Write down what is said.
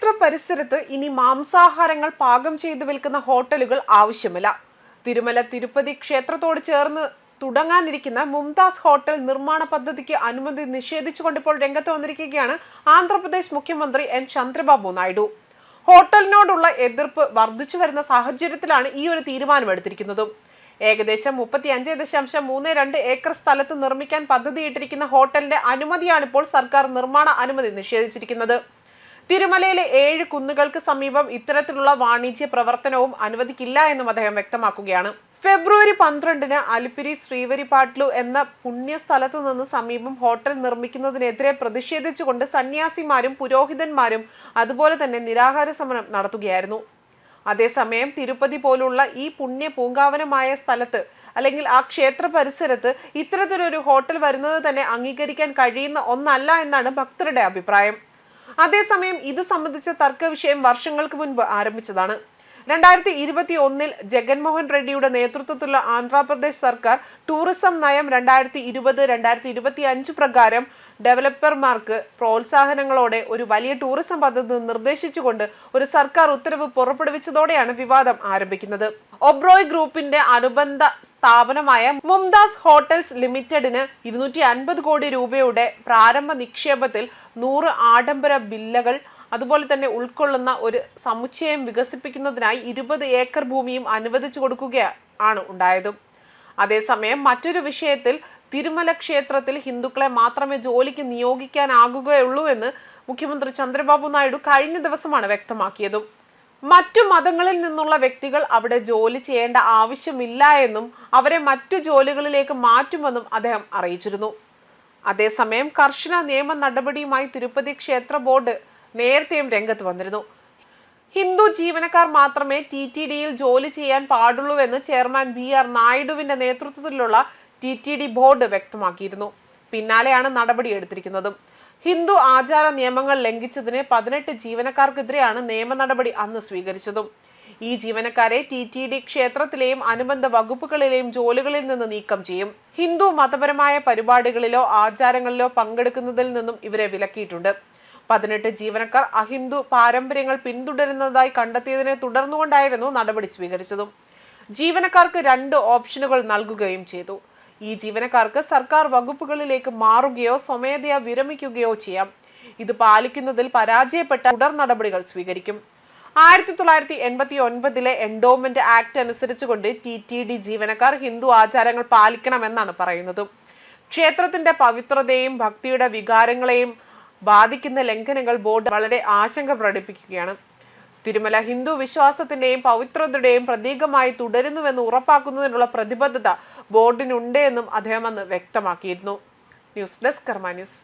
ക്ഷേത്ര പരിസരത്ത് ഇനി മാംസാഹാരങ്ങൾ പാകം ചെയ്തു വിൽക്കുന്ന ഹോട്ടലുകൾ ആവശ്യമില്ല. തിരുമല തിരുപ്പതി ക്ഷേത്രത്തോട് ചേർന്ന് തുടങ്ങാനിരിക്കുന്ന മുംതാസ് ഹോട്ടൽ നിർമ്മാണ പദ്ധതിക്ക് അനുമതി നിഷേധിച്ചുകൊണ്ട് ഇപ്പോൾ രംഗത്ത് വന്നിരിക്കുകയാണ് ആന്ധ്രാപ്രദേശ് മുഖ്യമന്ത്രി എൻ. ചന്ദ്രബാബു നായിഡു. ഹോട്ടലിനോടുള്ള എതിർപ്പ് വർദ്ധിച്ചു വരുന്ന സാഹചര്യത്തിലാണ് ഈ ഒരു തീരുമാനമെടുത്തിരിക്കുന്നതും. ഏകദേശം മുപ്പത്തി അഞ്ച് ദശാംശം മൂന്ന് രണ്ട് ഏക്കർ സ്ഥലത്ത് നിർമ്മിക്കാൻ പദ്ധതിയിട്ടിരിക്കുന്ന ഹോട്ടലിന്റെ അനുമതിയാണ് ഇപ്പോൾ സർക്കാർ നിർമ്മാണ അനുമതി നിഷേധിച്ചിരിക്കുന്നത്. തിരുമലയിലെ ഏഴ് കുന്നുകൾക്ക് സമീപം ഇത്തരത്തിലുള്ള വാണിജ്യ പ്രവർത്തനവും അനുവദിക്കില്ല എന്നും അദ്ദേഹം വ്യക്തമാക്കുകയാണ്. ഫെബ്രുവരി പന്ത്രണ്ടിന് അലിപ്പിരി ശ്രീവരിപാട്ലു എന്ന പുണ്യസ്ഥലത്തു നിന്ന് സമീപം ഹോട്ടൽ നിർമ്മിക്കുന്നതിനെതിരെ പ്രതിഷേധിച്ചുകൊണ്ട് സന്യാസിമാരും പുരോഹിതന്മാരും അതുപോലെ തന്നെ നിരാഹാര സമരം നടത്തുകയായിരുന്നു. അതേസമയം തിരുപ്പതി പോലുള്ള ഈ പുണ്യ പൂങ്കാവനമായ സ്ഥലത്ത് അല്ലെങ്കിൽ ആ ക്ഷേത്ര പരിസരത്ത് ഇത്തരത്തിലൊരു ഹോട്ടൽ വരുന്നത് തന്നെ അംഗീകരിക്കാൻ കഴിയുന്ന ഒന്നല്ല എന്നാണ് ഭക്തരുടെ അഭിപ്രായം. അതേസമയം ഇത് സംബന്ധിച്ച തർക്ക വിഷയം വർഷങ്ങൾക്ക് മുൻപ് ആരംഭിച്ചതാണ്. രണ്ടായിരത്തി ഇരുപത്തി ഒന്നിൽ ജഗൻമോഹൻ റെഡ്ഡിയുടെ നേതൃത്വത്തിലുള്ള ആന്ധ്രാപ്രദേശ് സർക്കാർ ടൂറിസം നയം രണ്ടായിരത്തി ഇരുപത് രണ്ടായിരത്തി ഇരുപത്തി അഞ്ച് പ്രകാരം ഡെവലപ്പർമാർക്ക് പ്രോത്സാഹനങ്ങളോടെ ഒരു വലിയ ടൂറിസം പദ്ധതി നിർദ്ദേശിച്ചുകൊണ്ട് ഒരു സർക്കാർ ഉത്തരവ് പുറപ്പെടുവിച്ചതോടെയാണ് വിവാദം ആരംഭിക്കുന്നത്. ഒബ്രോയ് ഗ്രൂപ്പിന്റെ അനുബന്ധ സ്ഥാപനമായ മുംതാസ് ഹോട്ടൽസ് ലിമിറ്റഡിന് ഇരുന്നൂറ്റി അൻപത് കോടി രൂപയുടെ പ്രാരംഭ നിക്ഷേപത്തിൽ നൂറ് ആഡംബര ബില്ലകൾ അതുപോലെ തന്നെ ഉൾക്കൊള്ളുന്ന ഒരു സമുച്ചയം വികസിപ്പിക്കുന്നതിനായി ഇരുപത് ഏക്കർ ഭൂമിയും അനുവദിച്ചു കൊടുക്കുകയാണ് ഉണ്ടായത്. അതേസമയം മറ്റൊരു വിഷയത്തിൽ തിരുമല ക്ഷേത്രത്തിൽ ഹിന്ദുക്കളെ മാത്രമേ ജോലിക്ക് നിയോഗിക്കാനാകുകയുള്ളൂ എന്ന് മുഖ്യമന്ത്രി ചന്ദ്രബാബു നായിഡു കഴിഞ്ഞ ദിവസമാണ് വ്യക്തമാക്കിയതും. മറ്റു മതങ്ങളിൽ നിന്നുള്ള വ്യക്തികൾ അവിടെ ജോലി ചെയ്യേണ്ട ആവശ്യമില്ല എന്നും അവരെ മറ്റു ജോലികളിലേക്ക് മാറ്റുമെന്നും അദ്ദേഹം അറിയിച്ചിരുന്നു. അതേസമയം കർശന നിയമ നടപടിയുമായി തിരുപ്പതി ക്ഷേത്ര ബോർഡ് നേരത്തെയും രംഗത്ത് വന്നിരുന്നു. ഹിന്ദു ജീവനക്കാർ മാത്രമേ ടി ടി ഡിയിൽ ജോലി ചെയ്യാൻ പാടുള്ളൂ എന്ന് ചെയർമാൻ ബി ആർ നായിഡുവിന്റെ നേതൃത്വത്തിലുള്ള ടി ടി ഡി ബോർഡ് വ്യക്തമാക്കിയിരുന്നു. പിന്നാലെയാണ് നടപടി എടുത്തിരിക്കുന്നതും. ഹിന്ദു ആചാര നിയമങ്ങൾ ലംഘിച്ചതിന് പതിനെട്ട് ജീവനക്കാർക്കെതിരെയാണ് നിയമ നടപടി അന്ന് സ്വീകരിച്ചതും. ഈ ജീവനക്കാരെ ടി ടി ഡി ക്ഷേത്രത്തിലെയും അനുബന്ധ വകുപ്പുകളിലെയും ജോലികളിൽ നിന്ന് നീക്കം ചെയ്യും. ഹിന്ദു മതപരമായ പരിപാടികളിലോ ആചാരങ്ങളിലോ പങ്കെടുക്കുന്നതിൽ നിന്നും ഇവരെ വിലക്കിയിട്ടുണ്ട്. പതിനെട്ട് ജീവനക്കാർ അഹിന്ദു പാരമ്പര്യങ്ങൾ പിന്തുടരുന്നതായി കണ്ടെത്തിയതിനെ തുടർന്നുകൊണ്ടായിരുന്നു നടപടി സ്വീകരിച്ചതും. ജീവനക്കാർക്ക് രണ്ട് ഓപ്ഷനുകൾ നൽകുകയും ചെയ്തു. ഈ ജീവനക്കാർക്ക് സർക്കാർ വകുപ്പുകളിലേക്ക് മാറുകയോ സ്വമേധയാ വിരമിക്കുകയോ ചെയ്യാം. ഇത് പാലിക്കുന്നതിൽ പരാജയപ്പെട്ട തുടർ നടപടികൾ സ്വീകരിക്കും. ആയിരത്തി തൊള്ളായിരത്തി എൺപത്തി ഒൻപതിലെ എൻഡോമെന്റ് ആക്ട് അനുസരിച്ചുകൊണ്ട് ടി ടി ഡി ജീവനക്കാർ ഹിന്ദു ആചാരങ്ങൾ പാലിക്കണമെന്നാണ് പറയുന്നത്. ക്ഷേത്രത്തിന്റെ പവിത്രതയും ഭക്തിയുടെ വികാരങ്ങളെയും ബാധിക്കുന്ന ലംഘനങ്ങൾ ബോർഡ് വളരെ ആശങ്ക പ്രകടിപ്പിക്കുകയാണ്. തിരുമല ഹിന്ദു വിശ്വാസത്തിന്റെയും പവിത്രതയുടെയും പ്രതീകമായി തുടരുന്നുവെന്ന് ഉറപ്പാക്കുന്നതിനുള്ള പ്രതിബദ്ധത ബോർഡിനുണ്ട് എന്നും അദ്ദേഹം അന്ന് വ്യക്തമാക്കിയിരുന്നു. News desk Karma news.